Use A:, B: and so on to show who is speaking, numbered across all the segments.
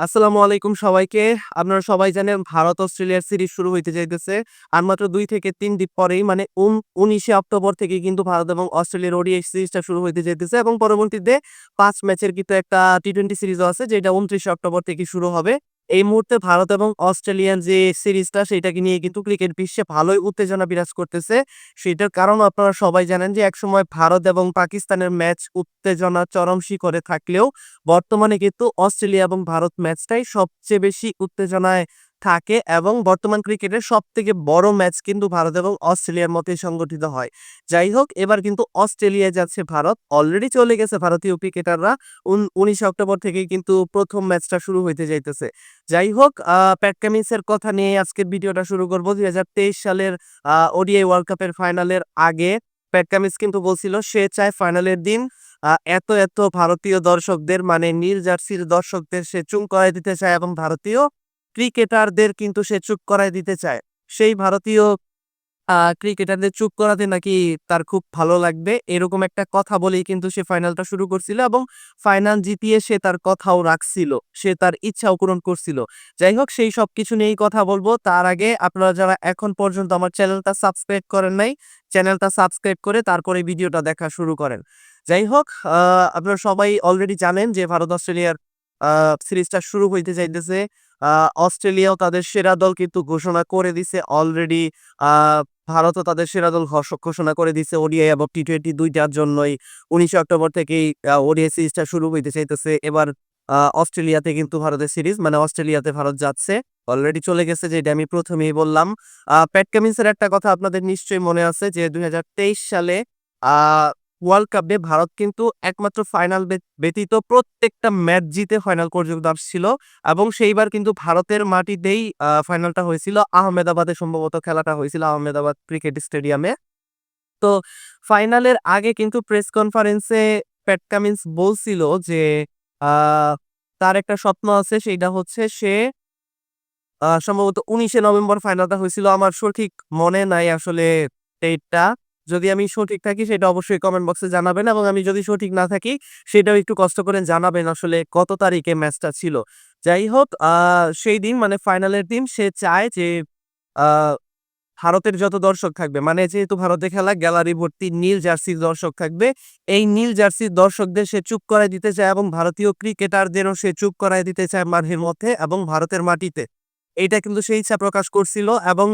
A: আসসালামু আলাইকুম সবাইকে। আপনারা সবাই জানেন ভারত অস্ট্রেলিয়ার সিরিজ শুরু হইতে যাইতেছে। আর মাত্র দুই থেকে তিন দিন পরেই মানে উনিশে অক্টোবর থেকে কিন্তু ভারত এবং অস্ট্রেলিয়ার ওডিআই সিরিজটা শুরু হইতে যাইতেছে এবং পরবর্তীতে পাঁচ ম্যাচের কিন্তু একটা টি টোয়েন্টি সিরিজও আছে, যেটা উনত্রিশে অক্টোবর থেকে শুরু হবে। এই মুহূর্তে ভারত এবং অস্ট্রেলিয়ান যে সিরিজটা সেটাকে নিয়ে কিন্তু ক্রিকেট বিশ্বে ভালোই উত্তেজনা বিরাজ করতেছে। সেটার কারণ আপনারা সবাই জানেন যে একসময় ভারত এবং পাকিস্তানের ম্যাচ উত্তেজনা চরম শিখরে থাকলেও বর্তমানে কিন্তু অস্ট্রেলিয়া এবং ভারত ম্যাচটাই সবচেয়ে বেশি উত্তেজনায় থাকে এবং বর্তমান ক্রিকেটের সব থেকে বড় ম্যাচ কিন্তু ভারত এবং অস্ট্রেলিয়ার মধ্যে সংগঠিত হয়। যাই হোক, এবার কিন্তু অস্ট্রেলিয়ায় যাচ্ছে ভারত। অলরেডি চলে গেছে ভারতীয় ক্রিকেটাররা। উনিশে অক্টোবর থেকেই কিন্তু প্রথম ম্যাচটা শুরু হইতে যাইতেছে। যাই হোক প্যাট কামিন্সের কথা নিয়ে আজকের ভিডিওটা শুরু করব। দুই হাজার তেইশ সালের ওডিআই ওয়ার্ল্ড কাপের ফাইনালের আগে প্যাট কিন্তু বলছিল, সে চায় ফাইনালের দিন। এত এত ভারতীয় দর্শকদের মানে নীল জার্সির দর্শকদের সে চুম করাই দিতে চায় এবং ভারতীয় ক্রিকেটারদের কিন্তু সে চুপ করাই দিতে চায়। সেই ভারতীয় ক্রিকেটারদের চুপ করাতে নাকি তার খুব ভালো লাগবে। এরকম একটা কথা বলেই কিন্তু সে ফাইনালটা শুরু করছিল এবং ফাইনাল জিতিয়ে সে তার কথাও রাখছিল। সে তার ইচ্ছাও পূরণ করছিল। যাই হোক, সেই সব কিছু নিয়েই কথা বলব। তার আগে আপনারা যারা এখন পর্যন্ত আমার চ্যানেলটা সাবস্ক্রাইব করেন নাই, চ্যানেলটা সাবস্ক্রাইব করে তারপরে ভিডিওটা দেখা শুরু করেন। যাই হোক আপনারা সবাই অলরেডি জানেন যে ভারত অস্ট্রেলিয়ার সিরিজটা শুরু হইতে যাইতেছে অস্ট্রেলিয়াও তাদের সেরা দল কিন্তু ঘোষণা করে দিছে। অলরেডি ভারতও তাদের সেরা দল ঘোষণা করে দিছে ওডিআই এবং টি টোয়েন্টি দুইটার জন্যই। উনিশে অক্টোবর থেকেই ওডিআই সিরিজটা শুরু হইতে চাইতেছে। এবার অস্ট্রেলিয়াতে কিন্তু ভারতের সিরিজ মানে অস্ট্রেলিয়াতে ভারত যাচ্ছে। অলরেডি চলে গেছে যেটা আমি প্রথমেই বললাম। প্যাট কামিন্সের একটা কথা আপনাদের নিশ্চয়ই মনে আছে যে, দুই হাজার তেইশ সালে ওয়ার্ল্ড কাপে ভারত কিন্তু একমাত্র ফাইনাল ব্যতীত প্রত্যেকটা ম্যাচ জিতে ফাইনাল পর্যন্ত আসছিল এবং সেইবার কিন্তু ভারতের মাটিতেই ফাইনালটা হয়েছিল। আহমেদাবাদে সম্ভবত খেলাটা হয়েছিল আহমেদাবাদ ক্রিকেট স্টেডিয়ামে। তো ফাইনালের আগে কিন্তু প্রেস কনফারেন্সে প্যাট কামিন্স বলছিল যে তার একটা স্বপ্ন আছে, সেইটা হচ্ছে সে সম্ভবত উনিশে নভেম্বর ফাইনালটা হয়েছিল। আমার সঠিক মনে নাই আসলে ডেটটা যদি আমি সঠিক থাকি, সেটা অবশ্যই কমেন্ট বক্সে জানাবেন এবং আমি যদি সঠিক না থাকি, সেটাও একটু কষ্ট করে জানাবেন আসলে কত তারিখে ম্যাচটা ছিল। যাই হোক সেই দিন মানে ফাইনালের দিন সে চায় যে ভারতের যত দর্শক থাকবে মানে যেহেতু ভারতে খেলা, গ্যালারি ভর্তি নীল জার্সির দর্শক থাকবে, এই নীল জার্সির দর্শকদের সে চুপ করাই দিতে চায় এবং ভারতীয় ক্রিকেটারদেরও সে চুপ করাই দিতে চায় মাঠের মধ্যে এবং ভারতের মাটিতে। এইটা কিন্তু সে ইচ্ছা প্রকাশ করছিল এবং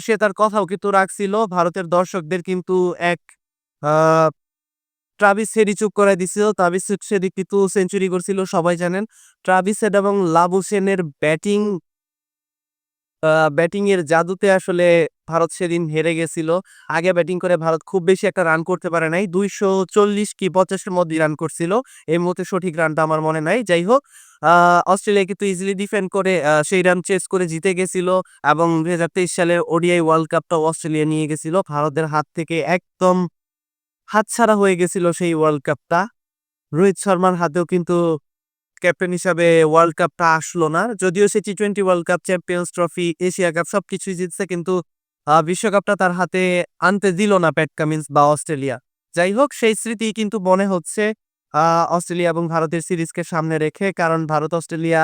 A: সে তার কথাও কিন্তু রাখছিল। ভারতের দর্শকদের কিন্তু এক ট্রাভিস হেডি চুপ করাই দিছিল। ট্রাভিস হেডি কিন্তু সেঞ্চুরি করছিল, সবাই জানেন। ট্রাভিস হেড এবং লাবুসেনের ব্যাটিং ব্যাটিং এর জাদুতে আসলে ভারত সেদিন হেরে গেছিল। আগে ব্যাটিং করে ভারত খুব বেশি একটা রান করতে পারে নাই। দুইশো চল্লিশ কি পঞ্চাশের মধ্যে রান করছিল। এই মুহূর্তে সঠিক রানটা আমার মনে নাই। যাই হোক অস্ট্রেলিয়া কিন্তু ইজিলি ডিফেন্ড করে সেই রান চেস করে জিতে গেছিল এবং দুই হাজার তেইশ সালে ওডিআই ওয়ার্ল্ড কাপটা অস্ট্রেলিয়া নিয়ে গেছিল। ভারতের হাত থেকে একদম হাতছাড়া হয়ে গেছিল সেই ওয়ার্ল্ড কাপটা রোহিত শর্মার হাতেও কিন্তু ক্যাপ্টেন হিসাবে ওয়ার্ল্ড কাপটা আসলো না। যদিও সে T twenty world cup champions trophy Asia cup সবকিছুই জিতছে কিন্তু বিশ্বকাপটা তার হাতে আনতে দিল না প্যাট কামিন্স বা অস্ট্রেলিয়া। যাই হোক, সেই স্মৃতি কিন্তু মনে হচ্ছে অস্ট্রেলিয়া এবং ভারতের সিরিজকে সামনে রেখে, কারণ ভারত অস্ট্রেলিয়া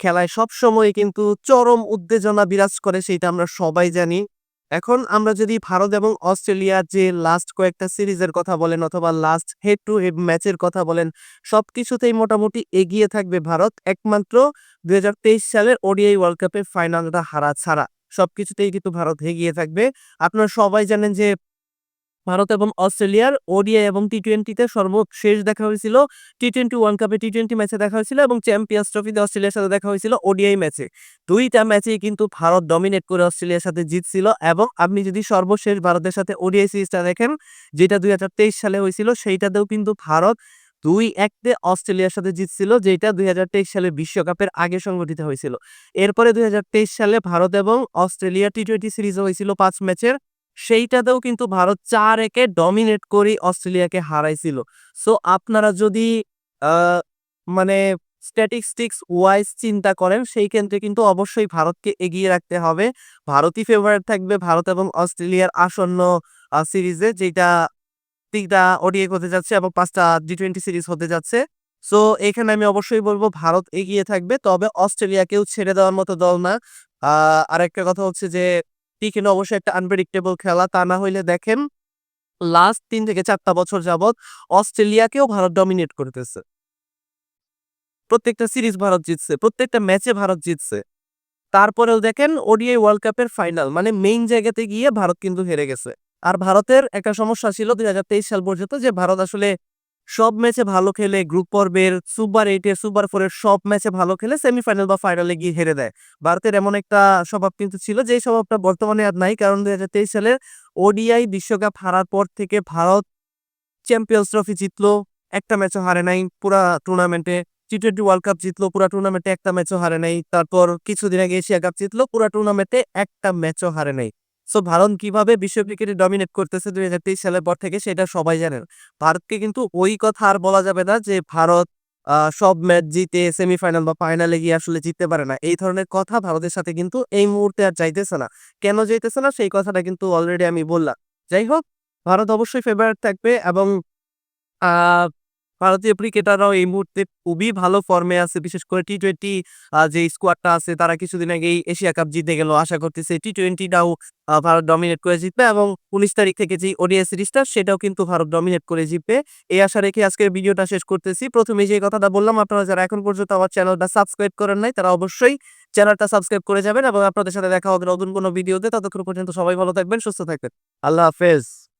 A: খেলায় সব সময় কিন্তু চরম উত্তেজনা বিরাজ করে সেটা আমরা সবাই জানি। এখন আমরা যদি ভারত এবং অস্ট্রেলিয়ার যে লাস্ট কয়েকটা সিরিজের কথা বলেন অথবা লাস্ট হেড টু হেড ম্যাচের কথা বলেন সব কিছুতেই মোটামুটি এগিয়ে থাকবে ভারত। একমাত্র দুই হাজার তেইশ সালের ওডিআই ওয়ার্ল্ড কাপের ফাইনালটা হারা ছাড়া। সবকিছুতেই কিন্তু ভারত এগিয়ে থাকবে। আপনারা সবাই জানেন যে ভারত এবং অস্ট্রেলিয়ার ওডিআই এবং টি টোয়েন্টিতে সর্বশেষ দেখা হয়েছিল। টি টোয়েন্টি ওয়ার্ল্ড কাপে টি টোয়েন্টি ম্যাচে দেখা হয়েছিল এবং চ্যাম্পিয়ন্স ট্রফিতে অস্ট্রেলিয়ার সাথে দেখা হয়েছিল ওডিআই ম্যাচে দুইটা ম্যাচেই কিন্তু ভারত ডমিনেট করে অস্ট্রেলিয়ার সাথে জিতছিল এবং আপনি যদি সর্বশেষ ভারতের সাথে ওডিআই সিরিজটা দেখেন, যেটা দুই হাজার তেইশ সালে হয়েছিল, সেইটাতেও কিন্তু ভারত দুই একতে অস্ট্রেলিয়ার সাথে জিতছিল, যেটা দুই হাজার তেইশ সালে বিশ্বকাপের আগে সংগঠিত হয়েছিল। এরপরে দুই হাজার তেইশ সালে ভারত এবং অস্ট্রেলিয়া টি টোয়েন্টি সিরিজ হয়েছিল পাঁচ ম্যাচের সেইটাতেও কিন্তু ভারত চার একে ডমিনেট করে অস্ট্রেলিয়াকে হারাইছিল। সো আপনারা যদি মানে স্ট্যাটিস্টিক্স ওয়াইজ চিন্তা করেন, সেই ক্ষেত্রে কিন্তু অবশ্যই ভারতকে এগিয়ে রাখতে হবে। ভারতই ফেভারিট থাকবে ভারত এবং অস্ট্রেলিয়ার আসন্ন সিরিজে যেটা তিনটা ওডিএ হতে যাচ্ছে এবং পাঁচটা টি টোয়েন্টি সিরিজ হতে যাচ্ছে। সো এখানে আমি অবশ্যই বলব ভারত এগিয়ে থাকবে, তবে অস্ট্রেলিয়াকেও ছেড়ে দেওয়ার মতো দল না। আহ আরেকটা কথা হচ্ছে যে টি কিন্তু অবশ্যই একটা আনপ্রেডিক্টেবল খেলা। তা না হইলে দেখেন লাস্ট তিন থেকে চারটা বছর যাবৎ অস্ট্রেলিয়াকেও ভারত ডমিনেট করতেছে। প্রত্যেকটা সিরিজ ভারত জিতছে, প্রত্যেকটা ম্যাচে ভারত জিতছে। তারপরেও দেখেন ওডিআই ওয়ার্ল্ড কাপের ফাইনাল মানে মেইন জায়গাতে গিয়ে ভারত কিন্তু হেরে গেছে। আর ভারতের একটা সমস্যা ছিল দুই হাজার তেইশ সাল পর্যন্ত যে ভারত আসলে সব ম্যাচে ভালো খেলে গ্রুপ পর্বের সুপার এইটের সুপার ফোরের সব ম্যাচে ভালো খেলে সেমিফাইনাল বা ফাইনালে গিয়ে হেরে দেয়। ভারতের এমন একটা স্বভাব কিন্তু ছিল যে স্বভাবটা বর্তমানে আর নাই। কারণ দুই হাজার তেইশ সালের ওডিআই বিশ্বকাপ হারার পর থেকে ভারত চ্যাম্পিয়ন্স ট্রফি জিতলো, একটা ম্যাচও হারে নাই পুরা টুর্নামেন্টে। টি টোয়েন্টি ওয়ার্ল্ড কাপ জিতলো, পুরা টুর্নামেন্টে একটা ম্যাচও হারে নাই। তারপর কিছুদিন আগে এশিয়া কাপ জিতলো, পুরা টুর্নামেন্টে একটা ম্যাচও হারে নাই। সো ভারত কীভাবে বিশ্ব ক্রিকেটে ডমিনেট করতেছে দুই হাজার তেইশ সালের পর থেকে সেটা সবাই জানেন ভারতকে কিন্তু ওই কথা আর বলা যাবে না যে ভারত সব ম্যাচ জিতে সেমিফাইনাল বা ফাইনালে গিয়ে আসলে জিততে পারে না। এই ধরনের কথা ভারতের সাথে কিন্তু এই মুহূর্তে আর যাইতেছে না। কেন যাইতেছে না? সেই কথাটা কিন্তু অলরেডি আমি বললাম। যাই হোক, ভারত অবশ্যই ফেভারিট থাকবে এবং ভারতীয় ক্রিকেটাররাও এই মুহূর্তে খুবই ভালো ফর্মে আছে। বিশেষ করে টি টোয়েন্টি যে স্কোয়াডটা আছে, তারা কিছুদিন আগেই এশিয়া কাপ জিতে গেল। আশা করতেছে টি টোয়েন্টিটাও ভারত ডমিনেট করে জিতবে এবং উনিশ তারিখ থেকে যে ওডিআই সিরিজটা, সেটাও কিন্তু ভারত ডমিনেট করে জিতবে। এই আশা রেখে আজকের ভিডিওটা শেষ করতেছি। প্রথমে যে কথাটা বললাম, আপনারা যারা এখন পর্যন্ত আমার চ্যানেলটা সাবস্ক্রাইব করেন নাই, তারা অবশ্যই চ্যানেলটা সাবস্ক্রাইব করে যাবেন এবং আপনাদের সাথে দেখা হবে নতুন কোনো ভিডিওতে। ততক্ষণ পর্যন্ত সবাই ভালো থাকবেন, সুস্থ থাকবেন। আল্লাহ হাফেজ।